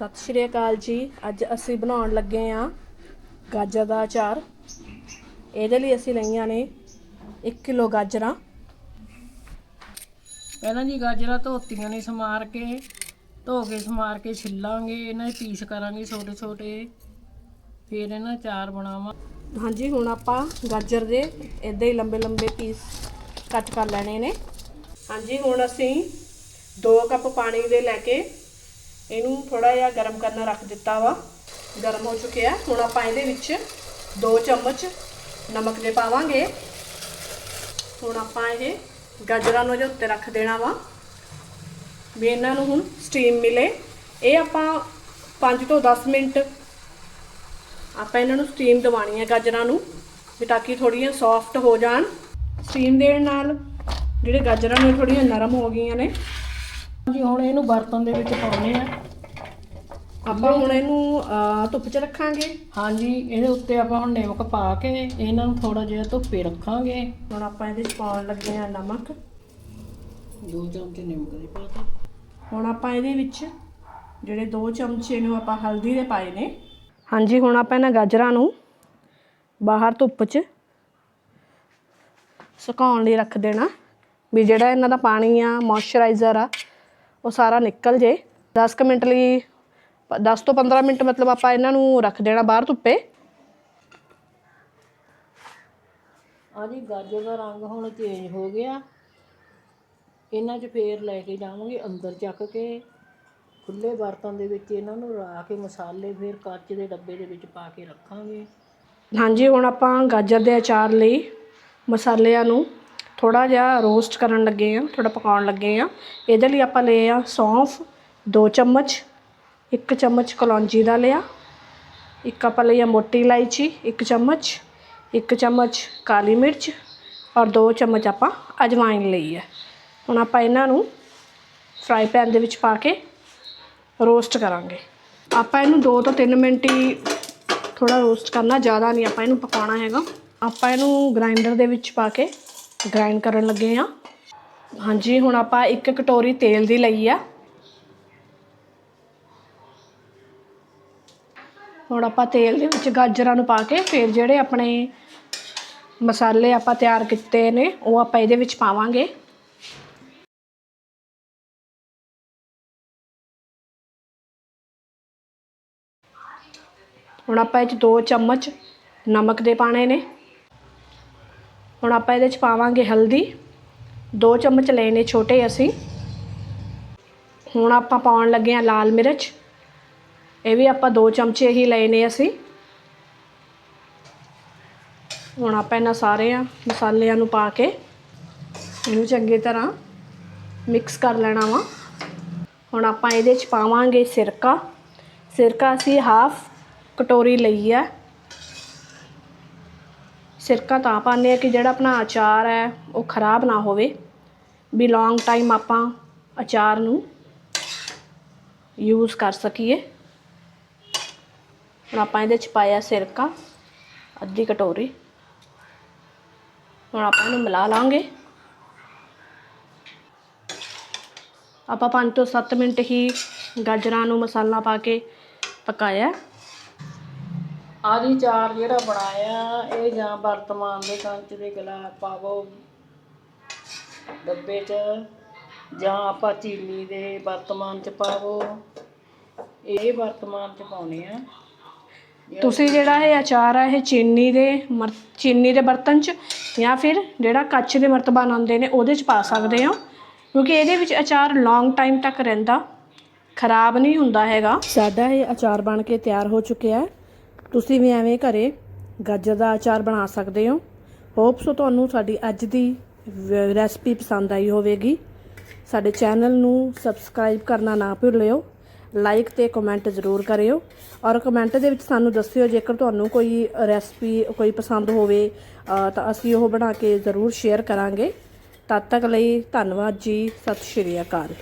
ਸਤਿ ਸ਼੍ਰੀ ਅਕਾਲ ਜੀ। ਅੱਜ ਅਸੀਂ ਬਣਾਉਣ ਲੱਗੇ ਆ ਗਾਜਰ ਦਾ ਅਚਾਰ। ਇਹਦੇ ਲਈ ਅਸੀਂ ਲਈਆਂ ਨੇ 1 ਕਿਲੋ ਗਾਜਰਾਂ। ਪਹਿਲਾਂ ਜੀ ਗਾਜਰਾਂ ਧੋਤੀਆਂ ਨੇ ਸਮਾਰ ਕੇ ਧੋ ਕੇ ਸਮਾਰ ਕੇ ਛਿੱਲਾਂਗੇ ਇਹਨਾਂ ਦੇ ਪੀਸ ਕਰਾਂਗੇ ਛੋਟੇ ਛੋਟੇ। ਫਿਰ ਇਹਨਾਂ ਚਾਰ ਬਣਾਵਾਂ। ਹਾਂਜੀ ਹੁਣ ਆਪਾਂ ਗਾਜਰ ਦੇ ਇਦਾਂ ਹੀ ਲੰਬੇ ਲੰਬੇ ਪੀਸ ਕੱਟ ਕਰ ਲੈਣੇ ਨੇ। ਹਾਂਜੀ ਹੁਣ ਅਸੀਂ 2 ਕੱਪ ਪਾਣੀ ਦੇ ਲੈ ਕੇ ਇਹਨੂੰ ਥੋੜਾ ਜਿਹਾ ਗਰਮ ਕਰਨਾ ਰੱਖ ਦਿੱਤਾ ਵਾ। ਗਰਮ ਹੋ ਚੁੱਕਿਆ ਹੁਣ ਆਪਾਂ ਇਹਦੇ ਵਿੱਚ 2 ਚਮਚ ਨਮਕ ਦੇ ਪਾਵਾਂਗੇ। ਹੁਣ ਆਪਾਂ ਇਹ ਗਾਜਰਾਂ ਨੂੰ ਇਹਦੇ ਉੱਤੇ ਰੱਖ ਦੇਣਾ ਵਾ। ਵੀ ਇਹਨਾਂ ਨੂੰ ਹੁਣ ਸਟੀਮ ਮਿਲੇ। ਇਹ ਆਪਾਂ 5 ਤੋਂ 10 ਮਿੰਟ ਆਪਾਂ ਇਹਨਾਂ ਨੂੰ ਸਟੀਮ ਦਿਵਾਣੀ ਹੈ ਗਾਜਰਾਂ ਨੂੰ, ਵੀ ਤਾਂ ਕਿ ਥੋੜੀਆਂ ਸੌਫਟ ਹੋ ਜਾਣ। ਸਟੀਮ ਦੇਣ ਨਾਲ ਜਿਹੜੇ ਗਾਜਰਾਂ ਨੇ ਥੋੜੀਆਂ ਨਰਮ ਹੋ ਗਈਆਂ ਨੇ। ਜੀ ਹੁਣ ਇਹਨੂੰ ਬਰਤਨ ਦੇ ਵਿੱਚ ਪਾਉਣੇ ਆ। ਆਪਾਂ ਹੁਣ ਇਹਨੂੰ ਅਹ, ਧੁੱਪ 'ਚ ਰੱਖਾਂਗੇ। ਹਾਂਜੀ ਇਹਦੇ ਉੱਤੇ ਆਪਾਂ ਹੁਣ ਨਮਕ ਪਾ ਕੇ ਇਹਨਾਂ ਨੂੰ ਥੋੜਾ ਜਿਹਾ ਧੁੱਪੇ ਰੱਖਾਂਗੇ। ਹੁਣ ਆਪਾਂ ਇਹਦੇ 'ਚ ਪਾਉਣ ਲੱਗੇ ਆ ਨਮਕ। ਦੋ ਚਮਚੇ ਨਮਕ ਦੇ ਪਾਤੇ ਹੁਣ ਆਪਾਂ ਇਹਦੇ ਵਿੱਚ ਜਿਹੜੇ 2 ਚਮਚੇ ਨੂੰ ਆਪਾਂ ਹਲਦੀ ਦੇ ਪਾਏ ਨੇ। ਹਾਂਜੀ ਹੁਣ ਆਪਾਂ ਇਹਨਾਂ ਗਾਜਰਾਂ ਨੂੰ ਬਾਹਰ ਧੁੱਪ 'ਚ ਸੁਕਾਉਣ ਲਈ ਰੱਖ ਦੇਣਾ। ਵੀ ਜਿਹੜਾ ਇਹਨਾਂ ਦਾ ਪਾਣੀ ਆ ਮੋਇਸਚਰਾਈਜ਼ਰ ਆ ਉਹ ਸਾਰਾ ਨਿਕਲ ਜੇ। 10 ਕੁ ਮਿੰਟ ਲਈ 10 ਤੋਂ 15 ਮਿੰਟ ਮਤਲਬ ਆਪਾਂ ਇਹਨਾਂ ਨੂੰ ਰੱਖ ਦੇਣਾ ਬਾਹਰ ਧੁੱਪੇ। ਆ ਜੀ ਗਾਜਰ ਦਾ ਰੰਗ ਹੁਣ ਚੇਂਜ ਹੋ ਗਿਆ। ਇਹਨਾਂ 'ਚ ਫੇਰ ਲੈ ਕੇ ਜਾਵਾਂਗੇ ਅੰਦਰ ਚੱਕ ਕੇ। ਖੁੱਲੇ ਬਰਤਨ ਦੇ ਵਿੱਚ ਇਹਨਾਂ ਨੂੰ ਰਾ ਕੇ ਮਸਾਲੇ ਫੇਰ ਕੱਚ ਦੇ ਡੱਬੇ ਦੇ ਵਿੱਚ ਪਾ ਕੇ ਰੱਖਾਂਗੇ। ਹਾਂਜੀ ਹੁਣ ਆਪਾਂ ਗਾਜਰ ਦੇ ਅਚਾਰ ਲਈ ਮਸਾਲਿਆਂ ਨੂੰ ਥੋੜਾ ਜਿਹਾ ਰੋਸਟ ਕਰਨ ਲੱਗੇ ਆ ਥੋੜਾ ਪਕਾਉਣ ਲੱਗੇ ਆ ਇਹਦੇ ਲਈ ਆਪਾਂ ਲਏ ਆ ਸੌਂਫ 2 ਚਮਚ 1 ਚਮਚ ਕਲੌਂਜੀ ਦਾ ਲਿਆ। ਇੱਕ ਆਪਾਂ ਲਈ ਆ ਮੋਟੀ ਇਲਾਇਚੀ 1 ਚਮਚ 1 ਚਮਚ ਕਾਲੀ ਮਿਰਚ ਔਰ 2 ਚਮਚ ਆਪਾਂ ਅਜਵਾਇਨ ਲਈ ਹੈ। ਹੁਣ ਆਪਾਂ ਇਹਨਾਂ ਨੂੰ ਫਰਾਈ ਪੈਨ ਦੇ ਵਿੱਚ ਪਾ ਕੇ ਰੋਸਟ ਕਰਾਂਗੇ। ਆਪਾਂ ਇਹਨੂੰ 2 ਤੋਂ 3 ਮਿੰਟ ਹੀ ਥੋੜਾ ਰੋਸਟ ਕਰਨਾ, ਜ਼ਿਆਦਾ ਨਹੀਂ ਆਪਾਂ ਇਹਨੂੰ ਪਕਾਉਣਾ ਹੈਗਾ। ਆਪਾਂ ਇਹਨੂੰ ਗ੍ਰਾਈਂਡਰ ਦੇ ਵਿੱਚ ਪਾ ਕੇ ਗ੍ਰਾਈਂਡ ਕਰਨ ਲੱਗੇ ਆ ਹਾਂਜੀ, ਹੁਣ ਆਪਾਂ ਇੱਕ ਕਟੋਰੀ ਤੇਲ ਦੀ ਲਈ ਆ। ਹੁਣ ਆਪਾਂ ਤੇਲ ਦੇ ਵਿੱਚ ਗਾਜਰਾਂ ਨੂੰ ਪਾ ਕੇ ਫਿਰ ਜਿਹੜੇ ਆਪਣੇ ਮਸਾਲੇ ਆਪਾਂ ਤਿਆਰ ਕੀਤੇ ਨੇ, ਉਹ ਆਪਾਂ ਇਹਦੇ ਵਿੱਚ ਪਾਵਾਂਗੇ। ਹੁਣ ਆਪਾਂ ਇਹ 'ਚ 2 ਚਮਚ ਨਮਕ ਦੇ ਪਾਣੇ ਨੇ। ਹੁਣ ਆਪਾਂ ਇਹਦੇ 'ਚ ਪਾਵਾਂਗੇ ਹਲਦੀ। 2 ਚਮਚ ਲਏ ਨੇ ਛੋਟੇ ਅਸੀਂ। ਹੁਣ ਆਪਾਂ ਪਾਉਣ ਲੱਗੇ ਆ ਲਾਲ ਮਿਰਚ। ਇਹ ਵੀ ਆਪਾਂ 2 ਚਮਚੇ ਹੀ ਲਏ ਨੇ ਅਸੀਂ। ਹੁਣ ਆਪਾਂ ਇਹਨਾਂ ਸਾਰਿਆਂ ਮਸਾਲਿਆਂ ਨੂੰ ਪਾ ਕੇ ਇਹਨੂੰ ਚੰਗੀ ਤਰ੍ਹਾਂ ਮਿਕਸ ਕਰ ਲੈਣਾ ਵਾ। ਹੁਣ ਆਪਾਂ ਇਹਦੇ 'ਚ ਪਾਵਾਂਗੇ ਸਿਰਕਾ। ਸਿਰਕਾ ਅਸੀਂ ਹਾਫ ਕਟੋਰੀ ਲਈ ਆ ਸਿਰਕਾ ਤਾਂ ਪਾਉਂਦੇ ਹਾਂ ਕਿ ਜਿਹੜਾ ਆਪਣਾ ਅਚਾਰ ਹੈ, ਉਹ ਖਰਾਬ ਨਾ ਹੋਵੇ। ਵੀ ਲੌਂਗ ਟਾਈਮ ਆਪਾਂ ਅਚਾਰ ਨੂੰ ਯੂਜ਼ ਕਰ ਸਕੀਏ। ਹੁਣ ਆਪਾਂ ਇਹਦੇ ਚ ਪਾਇਆ ਸਿਰਕਾ, ਅੱਧੀ ਕਟੋਰੀ। ਹੁਣ ਆਪਾਂ ਇਹਨੂੰ ਮਿਲਾ ਲਾਂਗੇ। ਆਪਾਂ 5 ਤੋਂ 7 ਮਿੰਟ ਹੀ ਗਾਜਰਾਂ ਨੂੰ ਮਸਾਲਾ ਪਾ ਕੇ ਪਕਾਇਆ। ਆਦੀ ਚਾਰ ਜਿਹੜਾ ਬਣਾਇਆ ਇਹ ਜਾਂ ਵਰਤਮਾਨ ਦੇ ਕੰਚ ਦੇ ਗਲਾਸ ਪਾਵੋ। ਡੱਬੇ 'ਚ ਜਾਂ ਆਪਾਂ ਚੀਨੀ ਦੇ ਵਰਤਮਾਨ 'ਚ ਪਾਵੋ। ਇਹ ਵਰਤਮਾਨ 'ਚ ਪਾਉਣੇ ਆ। ਤੁਸੀਂ ਜਿਹੜਾ ਇਹ ਅਚਾਰ ਹੈ ਇਹ ਚੀਨੀ ਦੇ ਮਰ ਚੀਨੀ ਦੇ ਬਰਤਨ 'ਚ ਜਾਂ ਫਿਰ ਜਿਹੜਾ ਕੱਚ ਦੇ ਮਰਤਬਾਨ ਆਉਂਦੇ ਨੇ ਉਹਦੇ 'ਚ ਪਾ ਸਕਦੇ ਹੋ। ਕਿਉਂਕਿ ਇਹਦੇ ਵਿੱਚ ਅਚਾਰ ਲੌਂਗ ਟਾਈਮ ਤੱਕ ਰਹਿੰਦਾ। ਖਰਾਬ ਨਹੀਂ ਹੁੰਦਾ ਹੈਗਾ। ਸਾਡਾ ਇਹ ਅਚਾਰ ਬਣ ਕੇ ਤਿਆਰ ਹੋ ਚੁੱਕਿਆ ਹੈ। ਤੁਸੀਂ ਵੀ ਐਵੇਂ ਘਰੇ ਗਾਜਰ ਦਾ ਅਚਾਰ ਬਣਾ ਸਕਦੇ ਹੋ। ਹੋਪ ਸੋ ਤੁਹਾਨੂੰ ਸਾਡੀ ਅੱਜ ਦੀ ਰੈਸਪੀ ਪਸੰਦ ਆਈ ਹੋਵੇਗੀ। ਸਾਡੇ ਚੈਨਲ ਨੂੰ ਸਬਸਕ੍ਰਾਈਬ ਕਰਨਾ ਨਾ ਭੁੱਲਿਓ। ਲਾਈਕ ਤੇ ਕਮੈਂਟ ਜ਼ਰੂਰ ਕਰਿਓ। ਔਰ ਕਮੈਂਟ ਦੇ ਵਿੱਚ ਸਾਨੂੰ ਦੱਸਿਓ ਜੇਕਰ ਤੁਹਾਨੂੰ ਕੋਈ ਰੈਸਪੀ ਕੋਈ ਪਸੰਦ ਹੋਵੇ ਤਾਂ ਅਸੀਂ ਉਹ ਬਣਾ ਕੇ ਜ਼ਰੂਰ ਸ਼ੇਅਰ ਕਰਾਂਗੇ। ਤਦ ਤੱਕ ਲਈ ਧੰਨਵਾਦ ਜੀ। ਸਤਿ ਸ਼੍ਰੀ ਅਕਾਲ।